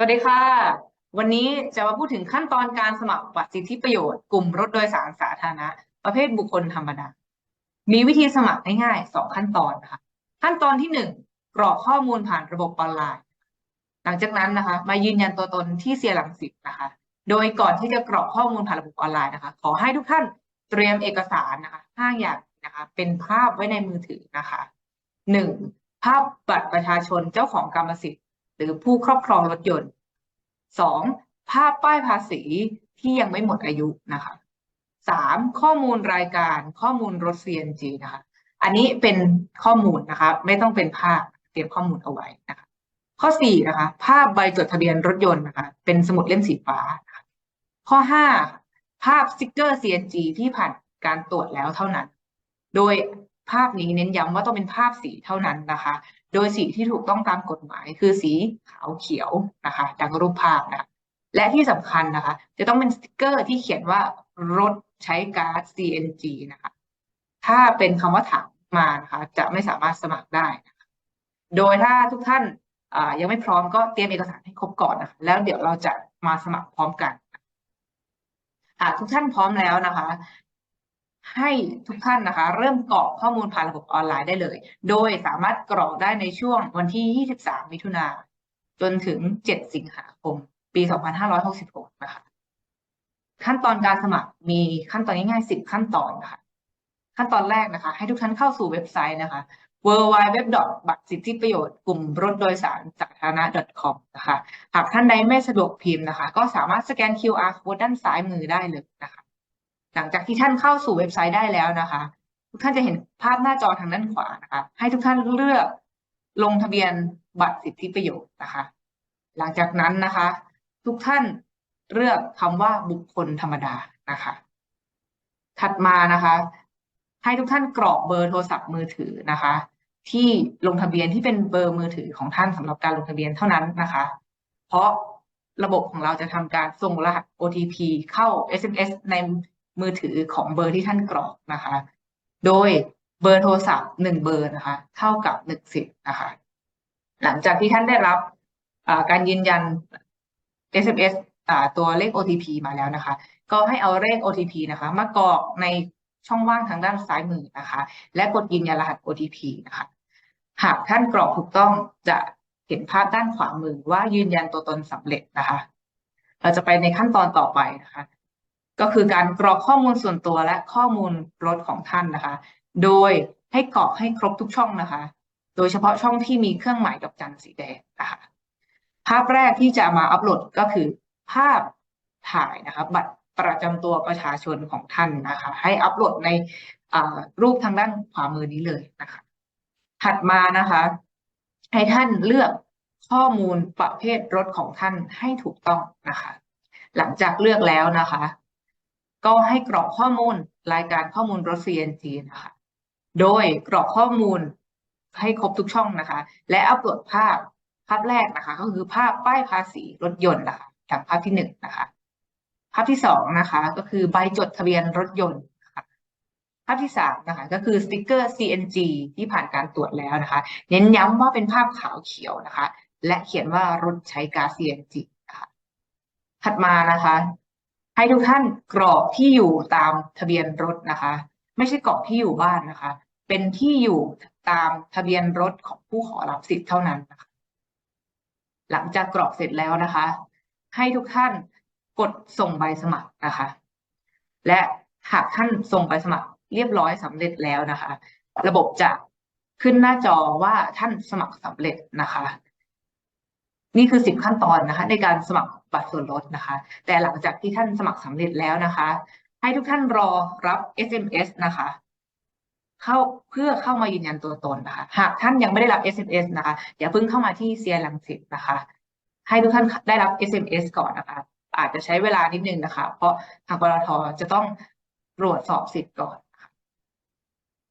สวัสดีค่ะ วันนี้จะมาพูดถึงขั้นตอนการสมัครบัตรสิทธิประโยชน์ กลุ่มรถโดยสารสาธารณะ ประเภทบุคคลธรรมดา มีวิธีสมัครง่ายๆสองขั้นตอนนะคะขั้นตอนที่หนึ่งกรอกข้อมูลผ่านระบบออนไลน์ หลังจากนั้นนะคะ มายืนยันตัวตนที่เซียหลังสิตนะคะ โดยก่อนที่จะกรอกข้อมูลผ่านระบบออนไลน์นะคะ ขอให้ทุกท่านเตรียมเอกสารนะคะห้าอย่างนะคะ เป็นภาพไว้ในมือถือนะคะหนึ่งภาพบัตรประชาชนเจ้าของกรรมสิทธิ์ หรือผู้ครอบครองรถยนต์สองภาพป้ายภาษีที่ยังไม่หมดอายุนะคะสามข้อมูลรายการข้อมูลรถ CNG นะคะ อันนี้เป็นข้อมูลนะคะ ไม่ต้องเป็นภาพเตรียมข้อมูลเอาไว้นะคะ ข้อสี่นะคะ ภาพใบจดทะเบียนรถยนต์นะคะ เป็นสมุดเล่มสีฟ้าะะข้อห้าภาพสติกเกอร์ CNG ที่ผ่านการตรวจแล้วเท่านั้น โดย ภาพนี้เน้นย้ำว่าต้องเป็นภาพสีเท่านั้นนะคะ โดยสีที่ถูกต้องตามกฎหมายคือสีขาวเขียวนะคะดังรูปภาพนะะและที่สำคัญนะคะ จะต้องเป็นสติกเกอร์ที่เขียนว่ารถใช้ก๊าซ CNG นะคะ ถ้าเป็นคำว่าถังมานะคะจะไม่สามารถสมัครได้นะคะโดยถ้าทุกท่านยังไม่พร้อมก็เตรียมเอกสารให้ครบก่อนนะคะ แล้วเดี๋ยวเราจะมาสมัครพร้อมกันหากทุกท่านพร้อมแล้วนะคะ ให้ทุกท่านนะคะ เริ่มกรอกข้อมูลผ่านระบบออนไลน์ได้เลย โดยสามารถกรอกได้ในช่วงวันที่ 23 มิถุนาจนถึง 7 สิงหาคม ปี 2566 นะคะ ขั้นตอนการสมัครมีขั้นตอนง่ายๆ 10 ขั้นตอนนะคะ ขั้นตอนแรกนะคะ ให้ทุกท่านเข้าสู่เว็บไซต์นะคะ w w w บัตรสิทธิประโยชน์กลุ่มรถโดยสารสาธารณะ .com นะคะ หากท่านใดไม่สะดวกพิมพ์นะคะ ก็สามารถสแกน QR code ด้านซ้ายมือได้เลยนะคะ หลังจากที่ท่านเข้าสู่เว็บไซต์ได้แล้วนะคะ ทุกท่านจะเห็นภาพหน้าจอทางด้านขวานะคะ ให้ทุกท่านเลือกลงทะเบียนบัตรสิทธิประโยชน์นะคะ หลังจากนั้นนะคะ ทุกท่านเลือกคำว่าบุคคลธรรมดานะคะ ถัดมานะคะ ให้ทุกท่านกรอกเบอร์โทรศัพท์มือถือนะคะ ที่ลงทะเบียนที่เป็นเบอร์มือถือของท่านสำหรับการลงทะเบียนเท่านั้นนะคะ เพราะระบบของเราจะทำการส่งรหัส OTP เข้า SMS ใน มือถือของเบอร์ที่ท่านกรอกนะคะ โดยเบอร์โทรศัพท์หนึ่งเบอร์นะคะ เท่ากับหนึ่งสิทธิ์นะคะ หลังจากที่ท่านได้รับการยืนยัน SMS ตัวเลข OTP มาแล้วนะคะ ก็ให้เอาเลข OTP นะคะ มากรอกในช่องว่างทางด้านซ้ายมือนะคะ และกดยืนยันรหัส OTP นะคะ หากท่านกรอกถูกต้องจะเห็นภาพด้านขวามือว่ายืนยันตัวตนสำเร็จนะคะ เราจะไปในขั้นตอนต่อไปนะคะ ก็คือการกรอกข้อมูลส่วนตัวและข้อมูลรถของท่านนะคะ โดยให้กรอกให้ครบทุกช่องนะคะ โดยเฉพาะช่องที่มีเครื่องหมายดอกจันสีแดงนะคะภาพแรกที่จะมาอัปโหลดก็คือ ภาพถ่ายนะคะบัตรประจำตัวประชาชนของท่านนะคะ ให้อัปโหลดในรูปทางด้านขวามือนี้เลยนะคะ ถัดมานะคะ ให้ท่านเลือกข้อมูลประเภทรถของท่านให้ถูกต้องนะคะ หลังจากเลือกแล้วนะคะ ก็ให้กรอกข้อมูลรายการข้อมูลรถ CNG นะคะ โดยกรอกข้อมูลให้ครบทุกช่องนะคะ และอัปโหลดภาพภาพแรกนะคะ ก็คือภาพป้ายภาษีรถยนต์นะคะจากภาพที่หนึ่งนะคะ ภาพที่สองนะคะ ก็คือใบจดทะเบียนรถยนต์ภาพที่สามนะคะก็คือสติกเกอร์ CNG ที่ผ่านการตรวจแล้วนะคะ เน้นย้ำว่าเป็นภาพขาวเขียวนะคะ และเขียนว่ารถใช้ก๊าซ CNG นะคะถัดมานะคะ ให้ทุกท่านกรอกที่อยู่ตามทะเบียนรถนะคะ ไม่ใช่กรอกที่อยู่บ้านนะคะ เป็นที่อยู่ตามทะเบียนรถของผู้ขอรับสิทธิ์เท่านั้นนะคะ หลังจากกรอกเสร็จแล้วนะคะ ให้ทุกท่านกดส่งใบสมัครนะคะ และหากท่านส่งใบสมัครเรียบร้อยสำเร็จแล้วนะคะ ระบบจะขึ้นหน้าจอว่าท่านสมัครสำเร็จนะคะ นี่คือสิบขั้นตอนนะคะ ในการสมัคร บัตรส่วนลดนะคะ แต่หลังจากที่ท่านสมัครสำเร็จแล้วนะคะ ให้ทุกท่านรอรับ SMS นะคะ เข้าเพื่อเข้ามายืนยันตัวตนนะคะ หากท่านยังไม่ได้รับ SMS นะคะอย่าเพิ่งเข้ามาที่เซียลังสิตนะคะ ให้ทุกท่านได้รับ SMS ก่อนนะคะ อาจจะใช้เวลานิดนึงนะคะ เพราะทางปตทจะต้องตรวจสอบสิทธิ์ก่อน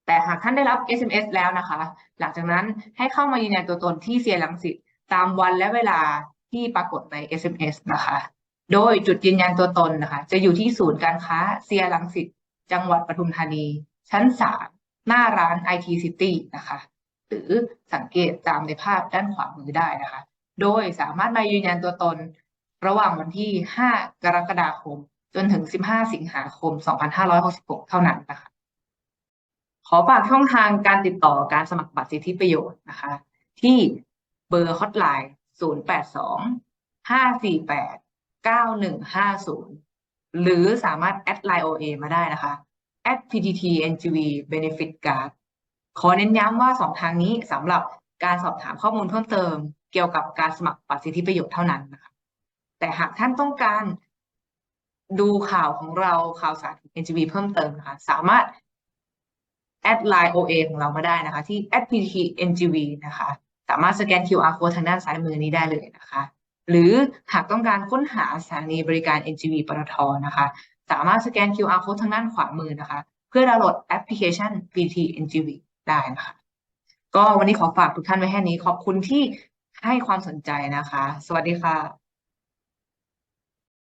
แต่หากท่านได้รับ SMS แล้วนะคะ หลังจากนั้นให้เข้ามายืนยันตัวตนที่เซียลังสิตตามวันและเวลา ที่ปรากฏใน SMS นะคะ โดยจุดยืนยันตัวตนนะคะ จะอยู่ที่ศูนย์การค้าเซียลังสิตจังหวัดปทุมธานี ชั้นสามหน้าร้าน IT City นะคะ หรือสังเกตตามในภาพด้านขวามือได้นะคะ โดยสามารถมายืนยันตัวตนระหว่างวันที่ 5 กรกฎาคม จนถึง 15 สิงหาคม 2566 เท่านั้นนะคะ ขอฝากช่องทางการติดต่อการสมัครบัตรสิทธิประโยชน์นะคะ ที่เบอร์ฮอตไลน์ 082 548 9150 หรือสามารถแอดไลน์ OA มาได้นะคะ @ptt ngv benefit card ขอเน้นย้ำว่าสองทางนี้สำหรับการสอบถามข้อมูลเพิ่มเติม เกี่ยวกับการสมัครบัตรสิทธิประโยชน์เท่านั้นนะคะแต่หากท่านต้องการดูข่าวของเราข่าวสารของ NGV เพิ่มเติมนะคะสามารถแอดไลน์ OA ของเรามาได้นะคะ ที่ @ptngv นะคะามารถสแกน QR code ทางด้านซ้ายมือนี้ได้เลยนะคะ หรือหากต้องการค้นหาสถานีบริการ NGV ปตทนะคะ สามารถสแกน QR code ทางด้านขวามือนะคะ เพื่อดาวน์โหลดแอปพลิเคชัน PT NGV ได้นะคะ ก็วันนี้ขอฝากทุกท่านไว้แค่นี้ขอบคุณที่ให้ความสนใจนะคะ สวัสดีค่ะ